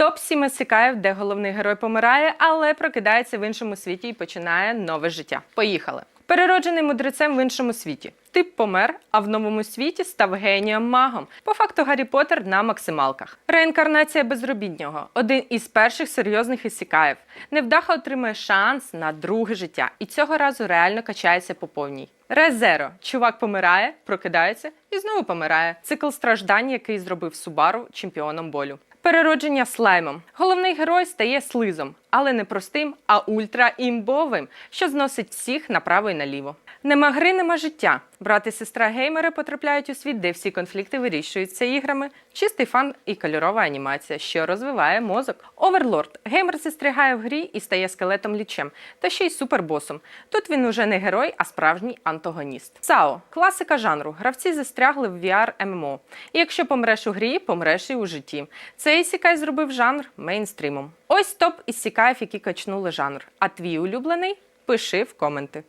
Топ 7 Ісікаїв, де головний герой помирає, але прокидається в іншому світі і починає нове життя. Поїхали. Перероджений мудрецем в іншому світі. Тип помер, а в новому світі став генієм магом. По факту Гаррі Поттер на максималках. Реінкарнація безробітнього один із перших серйозних ісікаїв. Невдаха отримує шанс на друге життя, і цього разу реально качається по повній. Резеро. Чувак помирає, прокидається і знову помирає. Цикл страждань, який зробив Субару чемпіоном болю. Переродження слаймом. Головний герой стає слизом, але не простим, а ультраімбовим, що зносить всіх направо і наліво. Нема гри, нема життя. Брат і сестра геймери потрапляють у світ, де всі конфлікти вирішуються іграми. Чистий фан і кольорова анімація, що розвиває мозок. Оверлорд. Геймер застрягає в грі і стає скелетом лічем, та ще й супербосом. Тут він уже не герой, а справжній антагоніст. САО класика жанру. Гравці застрягли в VR MMO. І якщо помреш у грі, помреш і у житті. Цей Ісікай зробив жанр мейнстрімом. Ось топ із сікаїв, які качнули жанр. А твій улюблений? Пиши в коменти.